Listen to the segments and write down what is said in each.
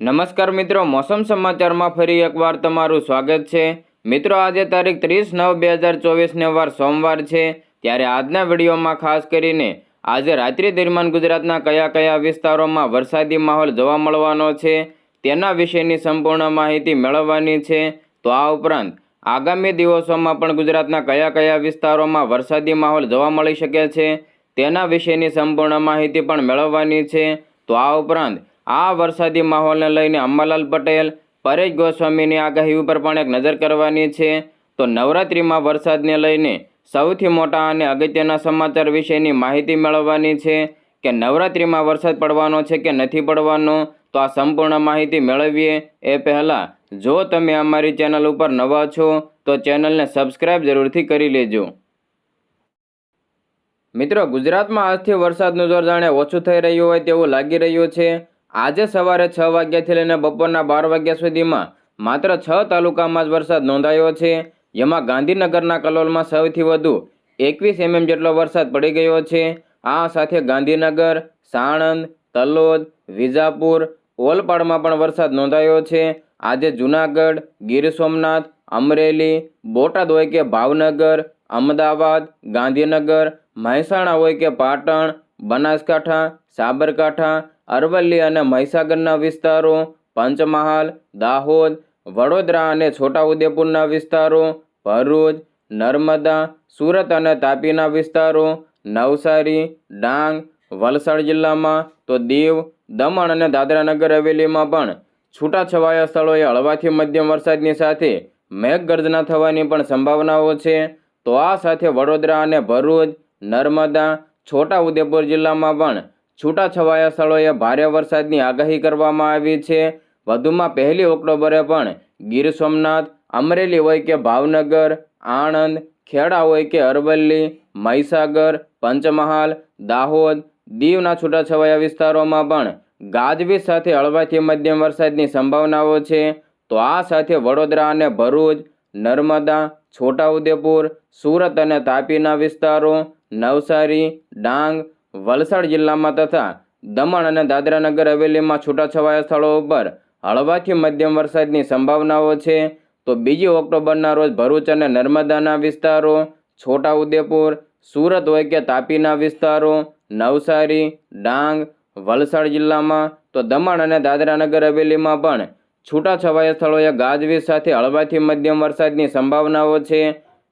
નમસ્કાર મિત્રો, મોસમ સમાચારમાં ફરી એકવાર તમારું સ્વાગત છે. મિત્રો, આજે તારીખ ત્રીસ નવ બે હજાર ચોવીસને વાર સોમવાર છે. ત્યારે આજના વિડીયોમાં ખાસ કરીને આજે રાત્રિ દરમિયાન ગુજરાતના કયા કયા વિસ્તારોમાં વરસાદી માહોલ જોવા મળવાનો છે, તેના વિશેની સંપૂર્ણ માહિતી મેળવવાની છે. તો આ ઉપરાંત આગામી દિવસોમાં પણ ગુજરાતના કયા કયા વિસ્તારોમાં વરસાદી માહોલ જોવા મળી શકે છે, તેના વિશેની સંપૂર્ણ માહિતી પણ મેળવવાની છે. તો આ ઉપરાંત આ વરસાદી માહોલને લઈને અંબાલાલ પટેલ, પરેશ ગોસ્વામીની આગાહી ઉપર પણ એક નજર કરવાની છે. તો નવરાત્રિમાં વરસાદને લઈને સૌથી મોટા અને અગત્યના સમાચાર વિશેની માહિતી મેળવવાની છે કે નવરાત્રિમાં વરસાદ પડવાનો છે કે નથી પડવાનો, તો આ સંપૂર્ણ માહિતી મેળવીએ એ પહેલાં. જો તમે અમારી ચેનલ ઉપર નવા છો, તો ચેનલને સબસ્ક્રાઇબ જરૂરથી કરી લેજો. મિત્રો, ગુજરાતમાં આજથી વરસાદનું જોર જાણે ઓછું થઈ રહ્યું હોય તેવું લાગી રહ્યું છે. આજે સવારે છ વાગ્યાથી લઈને બપોરના બાર વાગ્યા સુધીમાં માત્ર છ તાલુકામાં જ વરસાદ નોંધાયો છે. જેમાં ગાંધીનગરના કલોલમાં સૌથી વધુ એકવીસ એમએમ જેટલો વરસાદ પડી ગયો છે. આ સાથે ગાંધીનગર, સાણંદ, તલોદ, વિજાપુર, ઓલપાડમાં પણ વરસાદ નોંધાયો છે. આજે જૂનાગઢ, ગીર સોમનાથ, અમરેલી, બોટાદ હોય કે ભાવનગર, અમદાવાદ, ગાંધીનગર, મહેસાણા હોય કે પાટણ, બનાસકાંઠા, સાબરકાંઠા અરવલ્લી અને મહીસાગરના વિસ્તારો, પંચમહાલ, દાહોદ, વડોદરા અને છોટાઉદેપુરના વિસ્તારો, ભરૂચ, નર્મદા, સુરત અને તાપીના વિસ્તારો, નવસારી, ડાંગ, વલસાડ જિલ્લામાં તો દીવ, દમણ અને દાદરાનગર હવેલીમાં પણ છૂટાછવાયા સ્થળોએ હળવાથી મધ્યમ વરસાદની સાથે મેઘગર્જના થવાની પણ સંભાવનાઓ છે. તો આ સાથે વડોદરા અને ભરૂચ, નર્મદા, છોટાઉદેપુર જિલ્લામાં પણ છૂટાછવાયા સ્થળોએ ભારે વરસાદની આગાહી કરવામાં આવી છે. વધુમાં પહેલી ઓક્ટોબરે પણ ગીર સોમનાથ, અમરેલી હોય કે ભાવનગર, આણંદ, ખેડા હોય કે અરવલ્લી, મહીસાગર, પંચમહાલ, દાહોદ, દીવના છૂટાછવાયા વિસ્તારોમાં પણ ગાજવીજ સાથે હળવાથી મધ્યમ વરસાદની સંભાવનાઓ છે. તો આ સાથે વડોદરા અને ભરૂચ, નર્મદા, છોટાઉદેપુર, સુરત અને તાપીના વિસ્તારો, નવસારી, ડાંગ વલસાડ જિલ્લામાં તથા દમણ અને દાદરાનગર હવેલીમાં છૂટાછવાયા સ્થળો ઉપર હળવાથી મધ્યમ વરસાદની સંભાવનાઓ છે. તો બીજી ઓક્ટોબરના રોજ ભરૂચ અને નર્મદાના વિસ્તારો, છોટાઉદેપુર, સુરત હોય કે તાપીના વિસ્તારો, નવસારી, ડાંગ, વલસાડ જિલ્લામાં તો દમણ અને દાદરાનગર હવેલીમાં પણ છૂટાછવાયા સ્થળોએ ગાજવીજ સાથે હળવાથી મધ્યમ વરસાદની સંભાવનાઓ છે.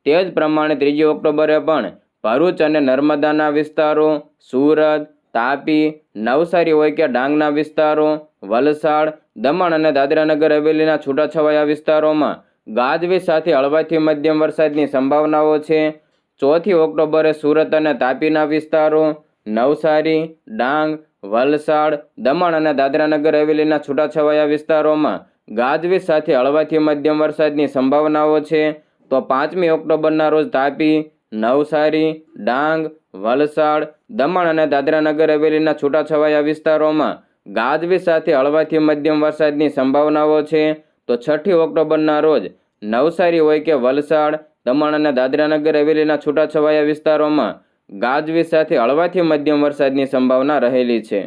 તે જ પ્રમાણે ત્રીજી ઓક્ટોબરે પણ ભરૂચ અને નર્મદાના વિસ્તારો, સુરત, તાપી, નવસારી હોય કે ડાંગના વિસ્તારો, વલસાડ, દમણ અને દાદરાનગર હવેલીના છૂટાછવાયા વિસ્તારોમાં ગાજવી સાથે હળવાથી મધ્યમ વરસાદની સંભાવનાઓ છે. ચોથી ઓક્ટોબરે સુરત અને તાપીના વિસ્તારો, નવસારી, ડાંગ, વલસાડ, દમણ અને દાદરાનગર હવેલીના છૂટાછવાયા વિસ્તારોમાં ગાજવીજ સાથે હળવાથી મધ્યમ વરસાદની સંભાવનાઓ છે. તો પાંચમી ઓક્ટોબરના રોજ તાપી નવસારી, ડાંગ, વલસાડ, દમણ અને દાદરાનગર હવેલીના છૂટાછવાયા વિસ્તારોમાં ગાજવી સાથે હળવાથી મધ્યમ વરસાદની સંભાવનાઓ છે. તો છઠ્ઠી ઓક્ટોબરના રોજ નવસારી હોય કે વલસાડ, દમણ અને દાદરાનગર હવેલીના છૂટાછવાયા વિસ્તારોમાં ગાજવી સાથે હળવાથી મધ્યમ વરસાદની સંભાવના રહેલી છે.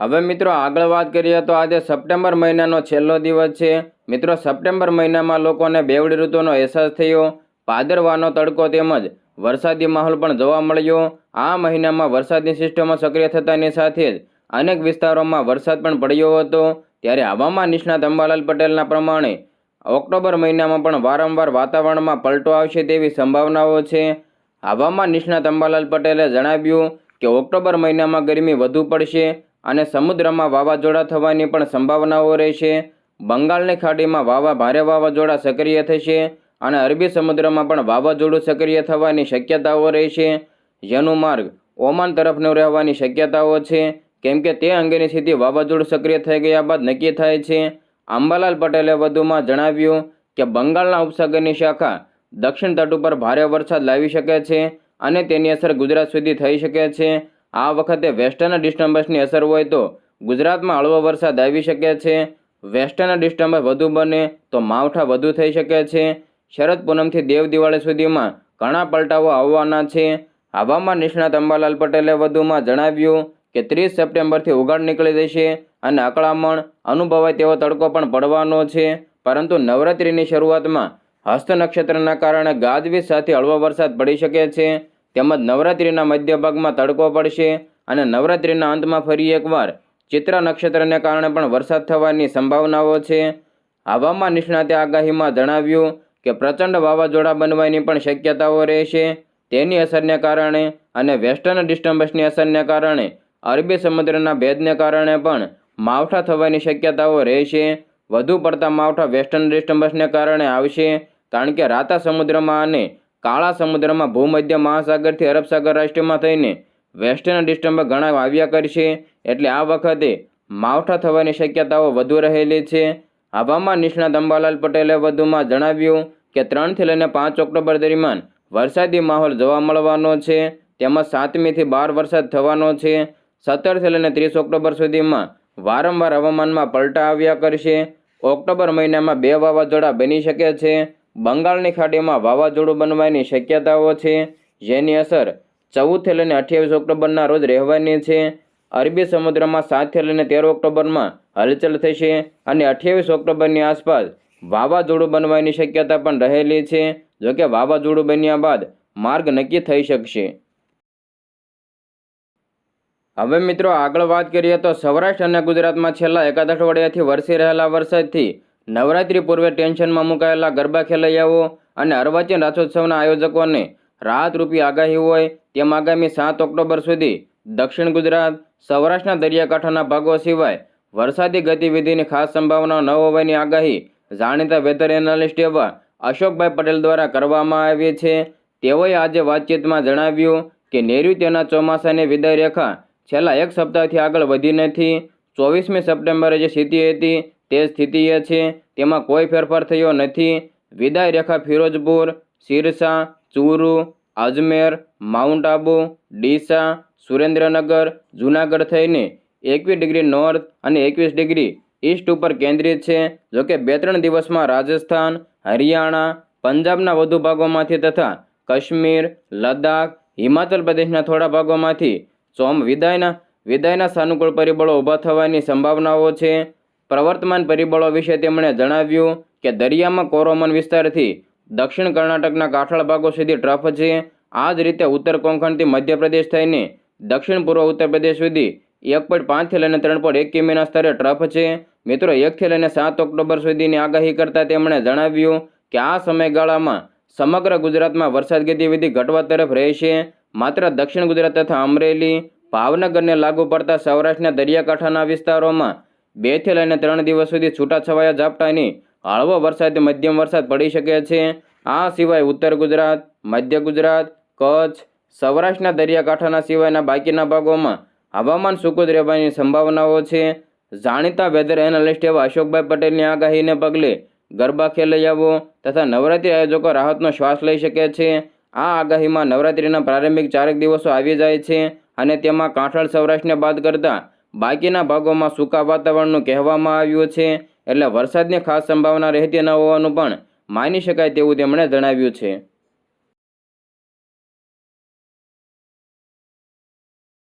હવે મિત્રો આગળ વાત કરીએ તો આજે સપ્ટેમ્બર મહિનાનો છેલ્લો દિવસ છે. મિત્રો સપ્ટેમ્બર મહિનામાં લોકોને બેવડી ઋતુનો અહેસાસ થયો. ભાદરવાનો તડકો તેમજ વરસાદી માહોલ પણ જોવા મળ્યો. આ મહિનામાં વરસાદની સિસ્ટમો સક્રિય થતાની સાથે જ અનેક વિસ્તારોમાં વરસાદ પણ પડ્યો હતો. ત્યારે હવામાન નિષ્ણાત અંબાલાલ પટેલના પ્રમાણે ઓક્ટોબર મહિનામાં પણ વારંવાર વાતાવરણમાં પલટો આવશે તેવી સંભાવનાઓ છે. હવામાન નિષ્ણાત અંબાલાલ પટેલે જણાવ્યું કે ઓક્ટોબર મહિનામાં ગરમી વધુ પડશે અને સમુદ્રમાં વાવાઝોડા થવાની પણ સંભાવનાઓ રહેશે. બંગાળની ખાડીમાં વાવા ભારે વાવાઝોડા સક્રિય થશે. અને અરબી સમુદ્રમાં પણ વાવાઝોડું સક્રિય થવાની શક્યતાઓ રહેશે જેનું માર્ગ ઓમાન તરફનો રહેવાની શક્યતાઓ છે. કેમ કે તે અંગેની સ્થિતિ વાવાઝોડું સક્રિય થઈ ગયા બાદ નક્કી થાય છે. અંબાલાલ પટેલે વધુમાં જણાવ્યું કે બંગાળના ઉપસાગરની શાખા દક્ષિણ તટ ઉપર ભારે વરસાદ લાવી શકે છે અને તેની અસર ગુજરાત સુધી થઈ શકે છે. આ વખતે વેસ્ટર્ન ડિસ્ટર્બન્સની અસર હોય તો ગુજરાતમાં હળવો વરસાદ આવી શકે છે. વેસ્ટર્ન ડિસ્ટર્બન્સ વધુ બને તો માવઠા વધુ થઈ શકે છે. શરદ પૂનમથી દેવ દિવાળી સુધીમાં ઘણા પલટાઓ આવવાના છે. હવામાન નિષ્ણાત અંબાલાલ પટેલે વધુમાં જણાવ્યું કે ત્રીસ સપ્ટેમ્બરથી ઉગાડ નીકળી જશે અને અકળામણ અનુભવાય તેવો તડકો પણ પડવાનો છે. પરંતુ નવરાત્રિની શરૂઆતમાં હસ્ત નક્ષત્રના કારણે ગાજવીજ સાથે હળવો વરસાદ પડી શકે છે. તેમજ નવરાત્રિના મધ્ય ભાગમાં તડકો પડશે અને નવરાત્રિના અંતમાં ફરી એકવાર ચિત્રા નક્ષત્રને કારણે પણ વરસાદ થવાની સંભાવનાઓ છે. હવામાન નિષ્ણાતે આગાહીમાં જણાવ્યું કે પ્રચંડ વાવાઝોડા બનવાની પણ શક્યતાઓ રહેશે. તેની અસરને કારણે અને વેસ્ટર્ન ડિસ્ટર્બન્સની અસરને કારણે અરબી સમુદ્રના ભેદને કારણે પણ માવઠા થવાની શક્યતાઓ રહેશે. વધુ પડતા માવઠા વેસ્ટર્ન ડિસ્ટર્બન્સને કારણે આવશે, કારણ કે રાતા સમુદ્રમાં અને કાળા સમુદ્રમાં ભૂમધ્ય મહાસાગરથી અરબ સાગર રાષ્ટ્રમાં થઈને વેસ્ટર્ન ડિસ્ટર્બન્સ ઘણા આવ્યા કરશે. એટલે આ વખતે માવઠા થવાની શક્યતાઓ વધુ રહેલી છે. હવામાન નિષ્ણાત અંબાલાલ પટેલે વધુમાં જણાવ્યું કે ત્રણથી લઈને પાંચ ઓક્ટોબર દરમિયાન વરસાદી માહોલ જોવા મળવાનો છે, તેમાં સાતમીથી બાર વરસાદ થવાનો છે. સત્તરથી લઈને ત્રીસ ઓક્ટોબર સુધીમાં વારંવાર હવામાનમાં પલટા આવ્યા કરશે. ઓક્ટોબર મહિનામાં બે વાવાઝોડા બની શકે છે. બંગાળની ખાડીમાં વાવાઝોડું બનવાની શક્યતાઓ છે. જેની અસર ચૌદથી લઈને અઠ્યાવીસ ઓક્ટોબરના રોજ રહેવાની છે. અરબી સમુદ્રમાં સાતથી લઈને તેર ઓક્ટોબરમાં હલચલ થશે અને અઠ્યાવીસ ઓક્ટોબરની આસપાસ વાવાઝોડું બનવાની શક્યતા પણ રહેલી છે જોકે વાવાઝોડું બન્યા બાદ માર્ગ નક્કી થઈ શકશે. હવે મિત્રો આગળ વાત કરીએ તો સૌરાષ્ટ્ર અને ગુજરાતમાં છેલ્લા એકાદ અઠવાડિયાથી વરસી રહેલા વરસાદથી નવરાત્રી પૂર્વે ટેન્શનમાં મુકાયેલા ગરબા ખેલૈયાઓ અને અર્વાચીન રાસોત્સવના આયોજકોને રાહતરૂપી આગાહી હોય તેમ આગામી સાત ઓક્ટોબર સુધી દક્ષિણ ગુજરાત, સૌરાષ્ટ્રના દરિયાકાંઠાના ભાગો સિવાય વરસાદી ગતિવિધિની ખાસ સંભાવના ન હોવાની આગાહી જાણીતા વેધર એનાલિસ્ટ એવા અશોકભાઈ પટેલ દ્વારા કરવામાં આવી છે. તેઓએ આજે વાતચીતમાં જણાવ્યું કે નૈઋત્યના ચોમાસાની વિદાય રેખા છેલ્લા એક સપ્તાહથી આગળ વધી નથી. ચોવીસમી સપ્ટેમ્બરે જે સ્થિતિ હતી તે સ્થિતિએ છે. તેમાં કોઈ ફેરફાર થયો નથી. વિદાય રેખા ફિરોજપુર, સિરસા, ચૂરુ, અજમેર, માઉન્ટ આબુ, ડીસા સુરેન્દ્રનગર, જૂનાગઢ થઈને એકવીસ ડિગ્રી નોર્થ અને એકવીસ ડિગ્રી ઈસ્ટ ઉપર કેન્દ્રિત છે. જોકે બે ત્રણ દિવસમાં રાજસ્થાન, હરિયાણા, પંજાબના વધુ ભાગોમાંથી તથા કાશ્મીર, લદ્દાખ, હિમાચલ પ્રદેશના થોડા ભાગોમાંથી સોમ વિદાયના વિદાયના સાનુકૂળ પરિબળો ઊભા થવાની સંભાવનાઓ છે. પ્રવર્તમાન પરિબળો વિશે તેમણે જણાવ્યું કે દરિયામાં કોરોમન વિસ્તારથી દક્ષિણ કર્ણાટકના કાંઠાળ ભાગો સુધી ટ્રફ છે. આ જ રીતે ઉત્તર કોંકણથી મધ્યપ્રદેશ થઈને દક્ષિણ પૂર્વ ઉત્તર પ્રદેશ સુધી એક પોઈન્ટ પાંચથી લઈને ત્રણ પોઈન્ટ એક કિમીના સ્તરે ટ્રફ છે. મિત્રો એકથી લઈને સાત ઓક્ટોબર સુધીની આગાહી કરતાં તેમણે જણાવ્યું કે આ સમયગાળામાં સમગ્ર ગુજરાતમાં વરસાદ ગતિવિધિ ઘટવા તરફ રહેશે. માત્ર દક્ષિણ ગુજરાત તથા અમરેલી, ભાવનગરને લાગુ પડતા સૌરાષ્ટ્રના દરિયાકાંઠાના વિસ્તારોમાં બેથી લઈને ત્રણ દિવસ સુધી છૂટાછવાયા ઝાપટાની હળવો વરસાદ મધ્યમ વરસાદ પડી શકે છે. આ સિવાય ઉત્તર ગુજરાત, મધ્ય ગુજરાત, કચ્છ સૌરાષ્ટ્રના દરિયાકાંઠાના સિવાયના બાકીના ભાગોમાં હવામાન સુકુદ રહેવાની સંભાવનાઓ છે. જાણીતા વેધર એનાલિસ્ટ એવા અશોકભાઈ પટેલની આગાહીને પગલે ગરબા ખેલૈયાઓ તથા નવરાત્રી આયોજકો રાહતનો શ્વાસ લઈ શકે છે. આ આગાહીમાં નવરાત્રિના પ્રારંભિક ચારેક દિવસો આવી જાય છે અને તેમાં કાંઠળ સૌરાષ્ટ્રને બાદ કરતાં બાકીના ભાગોમાં સૂકા વાતાવરણનું કહેવામાં આવ્યું છે. એટલે વરસાદની ખાસ સંભાવના રહેતી ન હોવાનું પણ માની શકાય તેવું તેમણે જણાવ્યું છે.